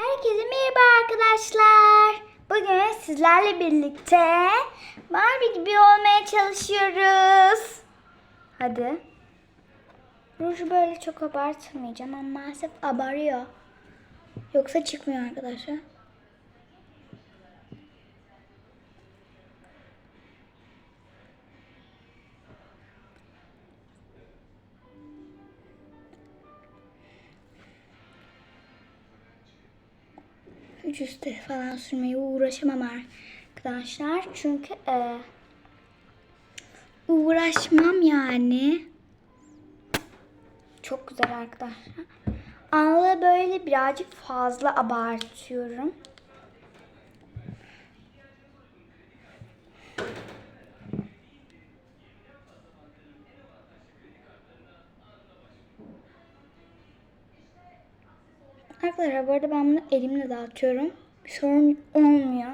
Herkese merhaba arkadaşlar. Bugün sizlerle birlikte Barbie gibi olmaya çalışıyoruz. Hadi. Ruju böyle çok abartmayacağım ama maalesef abarıyor. Yoksa çıkmıyor arkadaşlar. Üç üstü falan sürmeye uğraşamam arkadaşlar. Çünkü e, uğraşmam yani. Çok güzel arkadaşlar. Anla böyle birazcık fazla abartıyorum. Arkadaşlar bu arada ben bunu elimle dağıtıyorum. Bir sorun olmuyor.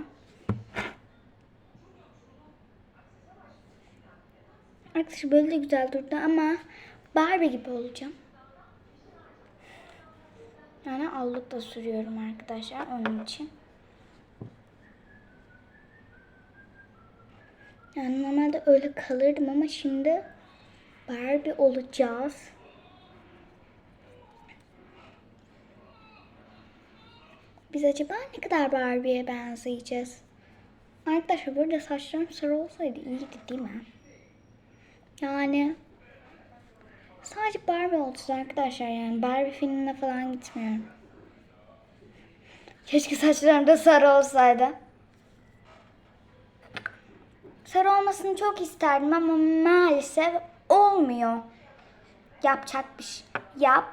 Arkadaşlar böyle de güzel durdu ama Barbie gibi olacağım. Yani allık da sürüyorum arkadaşlar onun için. Yani normalde öyle kalırdım ama şimdi Barbie olacağız. Biz acaba ne kadar Barbie'ye benzeyeceğiz? Arkadaşlar burada saçlarım sarı olsaydı iyiydi değil mi? Yani sadece Barbie olacağız arkadaşlar yani Barbie filmine falan gitmiyorum. Keşke saçlarım da sarı olsaydı. Sarı olmasını çok isterdim ama maalesef olmuyor. Yapacak bir şey yap.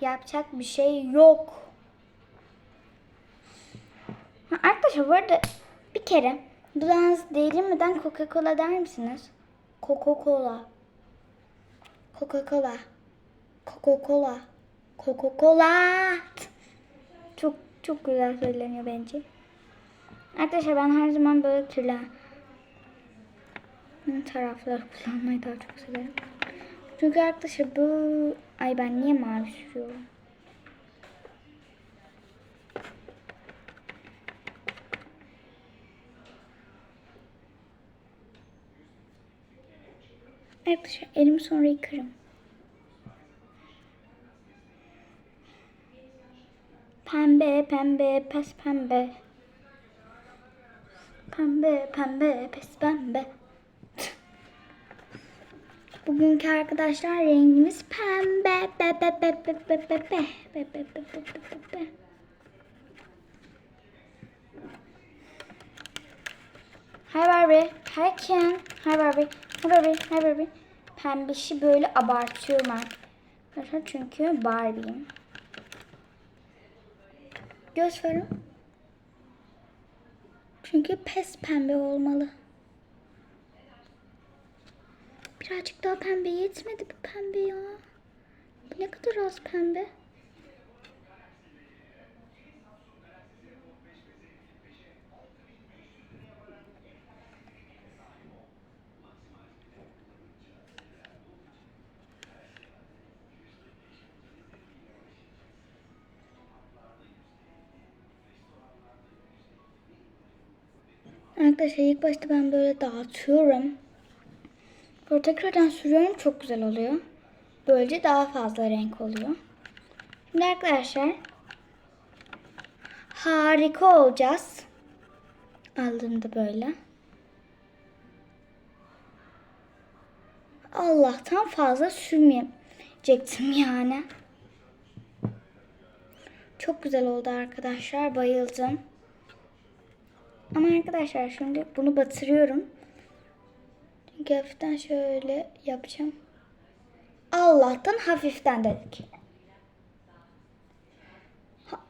Yapacak bir şey yok. Ha, Arkadaşlar bu arada bir kere dudağınız değdirmeden Coca-Cola der misiniz? Coca-Cola. Coca-Cola. Coca-Cola. Coca-Cola. Çok çok güzel söyleniyor bence. Arkadaşlar ben her zaman böyle türlü tarafları kullanmayı daha çok severim. Çünkü arkadaşlar bu... Ay ben niye mavi sürüyorum? Arkadaşlar elimi sonra yıkarım. Pembe, pembe, pes pembe. Pembe, pembe, pes pembe. Bugünkü arkadaşlar rengimiz pembe. Be, be, be, be, be, be, be. Be, be, be, be, be, be, be. Hi Barbie. Hi Ken. Hi Barbie. Hi Barbie. Hi Barbie. Pembişi böyle abartıyorum arkadaşlar çünkü Barbie'yim. Göz farım. Çünkü pes pembe olmalı. Birazcık daha pembe yetmedi bu pembe ya. Ne kadar az pembe. Arkadaşlar ilk başta ben böyle dağıtıyorum. Sonra tekrardan sürüyorum. Çok güzel oluyor. Böylece daha fazla renk oluyor. Şimdi arkadaşlar harika olacağız. Aldığımda böyle. Allah'tan fazla sürmeyecektim yani. Çok güzel oldu arkadaşlar. Bayıldım. Ama arkadaşlar şimdi bunu batırıyorum. Çünkü hafiften şöyle yapacağım. Allah'tan hafiften dedik.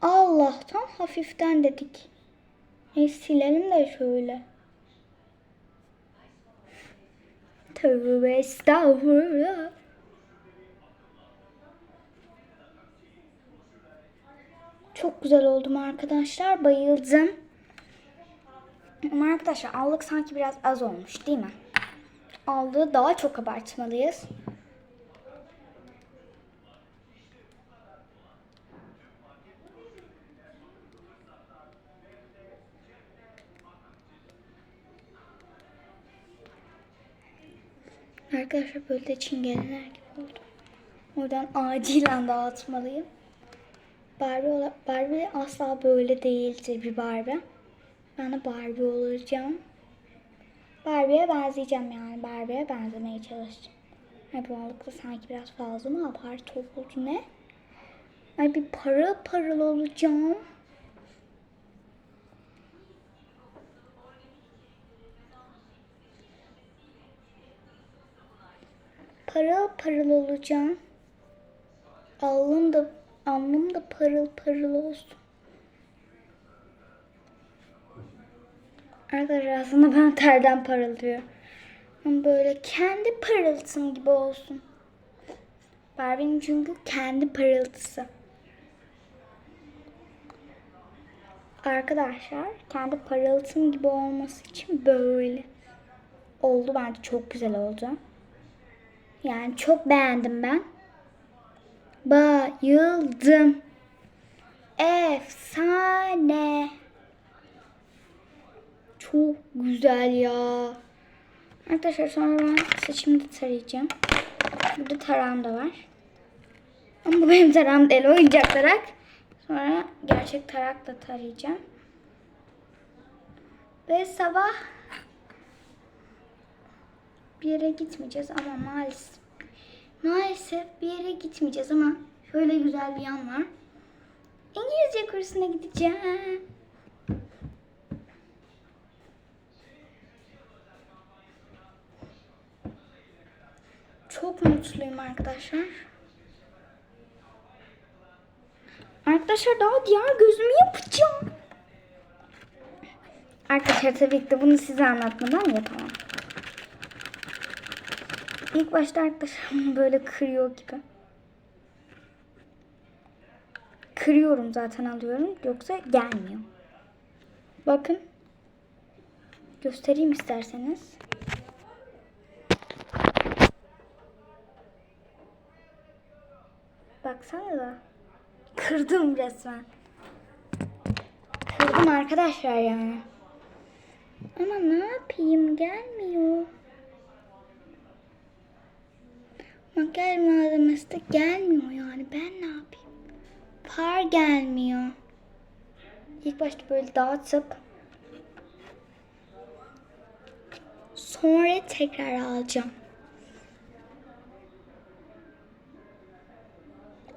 Allah'tan hafiften dedik. E, silelim de şöyle. Tövbe estağfurullah. Çok güzel oldum arkadaşlar. Bayıldım. Ama arkadaşlar allık sanki biraz az olmuş değil mi? Allığı daha çok abartmalıyız. Arkadaşlar böyle de çingeneler gibi oldu. Oradan acilen dağıtmalıyım. Barbie, Barbie asla böyle değildi bir Barbie. Ben de Barbie olacağım. Barbie'ye benzeyeceğim yani. Barbie'ye benzemeye çalışacağım. Ay bu anlıkta sanki biraz fazla mı abartı oldu ne? Ay bir parıl parıl olacağım. Parıl parıl olacağım. Alnım da alnım da parıl parıl olsun. Arkadaşlar aslında ben terden parılıyor. Ama böyle kendi parıltım gibi olsun. Barbie'nin çünkü kendi parıltısı. Arkadaşlar kendi parıltım gibi olması için böyle oldu. Bence çok güzel oldu. Yani çok beğendim ben. Bayıldım. Efsane. Çok güzel ya. Arkadaşlar sonra ben saçımı da tarayacağım. Burada tarağım da var. Ama bu benim tarağım değil. Oyuncak tarak. Sonra gerçek tarakla tarayacağım. Ve sabah bir yere gitmeyeceğiz ama maalesef maalesef bir yere gitmeyeceğiz ama şöyle güzel bir yan var. İngilizce kursuna gideceğim. Çok mutluyum arkadaşlar. Arkadaşlar daha diğer gözümü yapacağım. Arkadaşlar tabii ki de bunu size anlatmadan yapamam. İlk başta arkadaşlar böyle kırıyor gibi. Kırıyorum zaten alıyorum. Yoksa gelmiyor. Bakın. Göstereyim isterseniz. Baksana da. Kırdım resmen. Kırdım arkadaşlar yani. Ama ne yapayım gelmiyor. Makyaj malzemesi de gelmiyor yani ben ne yapayım? Par gelmiyor. İlk başta böyle dağıtıp sonra tekrar alacağım.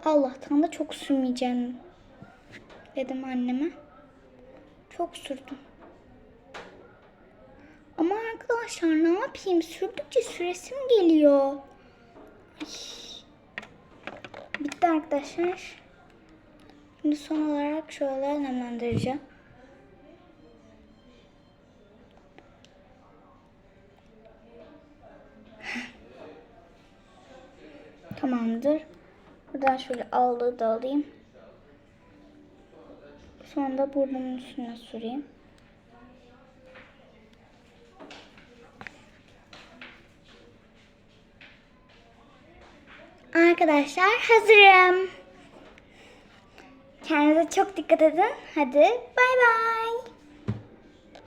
Allah'tan da çok sürmeyeceğim dedim anneme. Çok sürdüm. Ama arkadaşlar ne yapayım? Sürdükçe süresim geliyor. Ay. Bitti arkadaşlar. Şimdi son olarak şöyle nemlendireceğim. Tamamdır. Buradan şöyle aldığı da alayım. Sonra da burnumun üstüne süreyim. Arkadaşlar hazırım. Kendinize çok dikkat edin. Hadi bay bay.